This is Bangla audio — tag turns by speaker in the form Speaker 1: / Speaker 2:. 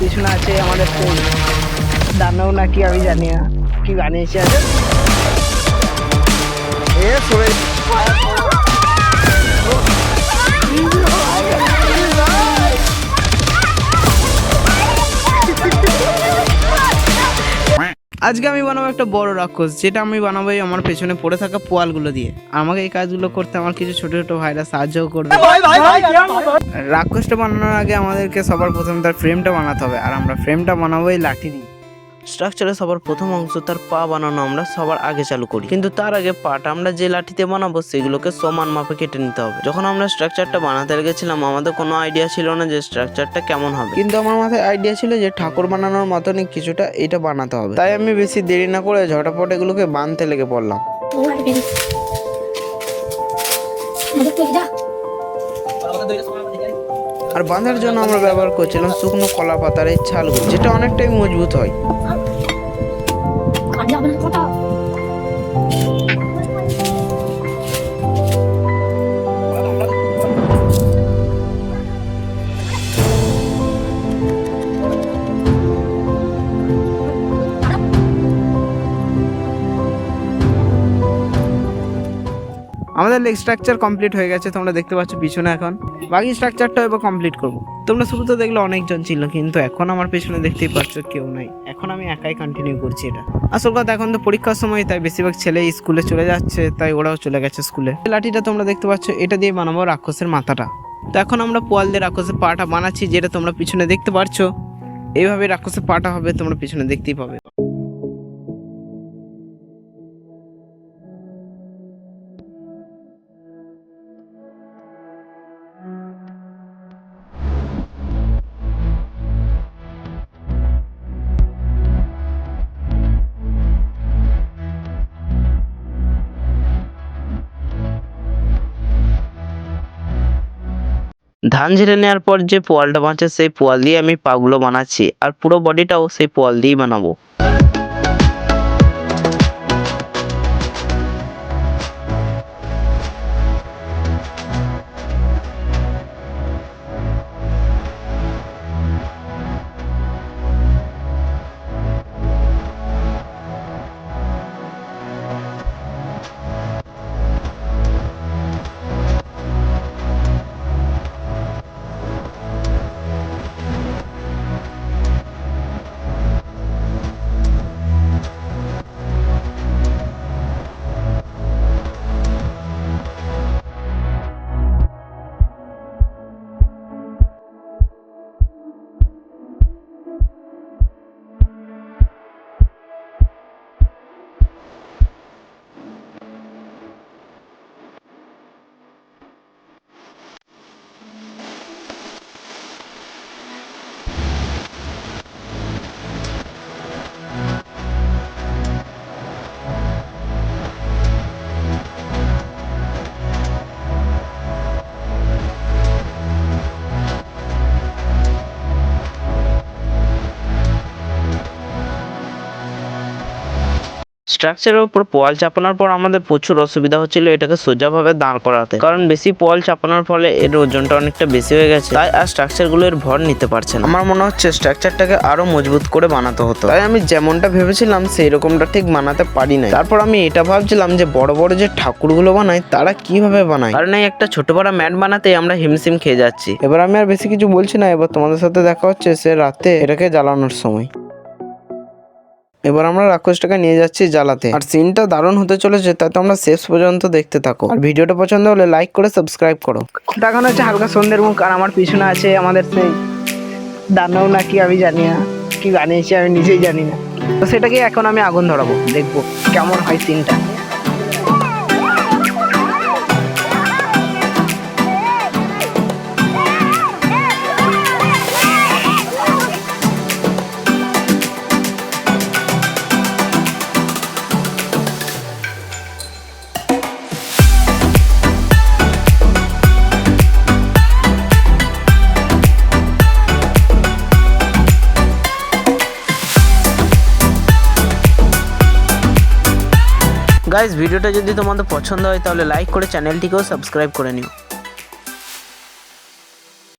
Speaker 1: পিছনে আছে আমাদের সেই দানব নাকি আমি জানি না। কি বানিয়েছে আছে এ সরে আজকে আমি বানাবো একটা বড় রাক্ষস যেটা আমি বানাবো এই আমার পেছনে পড়ে থাকা পোয়ালগুলো দিয়ে। আমাকে এই কাজগুলো করতে আমার কিছু ছোট ছোট ভাইরা সাহায্য করবে। রাক্ষসটা বানানোর আগে আমাদেরকে সবার প্রথম তার ফ্রেমটা বানাতে হবে। আর আমরা ফ্রেমটা বানাবো এই লাঠি দিয়ে। স্ট্রাকচারে সবার প্রথম অংশ তার পা বানানো আমরা সবার আগে চালু করি। কিন্তু তার আগে পাটা আমরা যে লাঠিতে বানাবো সেগুলোকে সমান মাপে কেটে নিতে হবে। যখন আমরা স্ট্রাকচারটা বানাতে লেগেছিলাম আমাদের কোনো আইডিয়া ছিল না যে স্ট্রাকচারটা কেমন হবে। কিন্তু আমার মাথায় আইডিয়া ছিল যে ঠাকুর বানানোর মতনই কিছুটা এটা বানাতে হবে। তাই আমি বেশি দেরি না করে ঝটাপট এগুলোকে বানতে লেগে পড়লাম। আর বাঁধার জন্য আমরা ব্যবহার করছিলাম শুকনো কলা পাতার এই ছালগুলো, যেটা অনেকটাই মজবুত হয়। আমাদের লেগ স্ট্রাকচার কমপ্লিট হয়ে গেছে, তোমরা দেখতে পাচ্ছ পিছনে এখন। বাকি স্ট্রাকচারটা এবার কমপ্লিট করব। তোমরা শুরুতে দেখলে অনেকজন ছিল, কিন্তু এখন আমার পেছনে দেখতেই পাচ্ছ কেউ নাই। এখন আমি একাই কন্টিনিউ করছি এটা। আসল কথা, এখন তো পরীক্ষার সময়, তাই বেশিরভাগ ছেলে স্কুলে চলে যাচ্ছে, তাই ওরাও চলে গেছে স্কুলে। লাঠিটা তোমরা দেখতে পাচ্ছ, এটা দিয়ে বানাবো রাক্ষসের মাথাটা। তো এখন আমরা পোয়াল দিয়ে রাক্ষসের পাটা বানাচ্ছি, যেটা তোমরা পিছনে দেখতে পারছ। এইভাবে রাক্ষসের পাটা হবে, তোমরা পিছনে দেখতেই পাবে। ধান ঝেড়ে নেওয়ার পর যে পোয়ালটা বাঁচে সেই পোয়াল দিয়ে আমি পাগুলো বানাচ্ছি। আর পুরো বডিটাও সেই পোয়াল দিয়েই বানাবো। স্ট্রাকচারের উপর পোয়াল চাপানোর পর আমাদের প্রচুর অসুবিধা হচ্ছিল এটাকে সোজাভাবে দাঁড় করাতে। কারণ বেশি পোয়াল চাপানোর ফলে এর ওজনটা অনেকটা বেশি হয়ে গেছে। তাই আর স্ট্রাকচারগুলো এর ভর নিতে পারছে না। আমার মনে হচ্ছে স্ট্রাকচারটাকে আরও মজবুত করে বানাতে হতো। তাই আমি যেমনটা ভেবেছিলাম সেই রকমটা ঠিক বানাতে পারি না তারপর আমি এটা ভাবছিলাম যে বড় বড় যে ঠাকুরগুলো বানায় তারা কীভাবে বানায়? কারণ এই একটা ছোট বড় ম্যাট বানাতে আমরা হিমশিম খেয়ে যাচ্ছি। এবার আমি আর বেশি কিছু বলছি না। এবার তোমাদের সাথে দেখা হচ্ছে সে রাতে এটাকে জ্বালানোর সময়। এবার আমরা রাক্ষসটাকে নিয়ে যাচ্ছি জ্বালাতে। আর সিনটা দারুণ হতে চলেছে তাই তোমরা শেষ পর্যন্ত দেখতে থাকো। আর ভিডিওটা পছন্দ হলে লাইক করে সাবস্ক্রাইব করো। দেখানো হচ্ছে হালকা সন্ধ্যের মুখ, আর আমার পিছনে আছে আমাদের সেই দানব নাকি আমি জানি না। কি বানিয়েছি আমি নিজেই জানি না। তো সেটাকে এখন আমি আগুন ধরাবো, দেখব কেমন হয় সিনটা। গাইজ ভিডিওটা যদি তোমাদের পছন্দ হয় তাহলে লাইক করে চ্যানেলটিকেও সাবস্ক্রাইব করে নিও।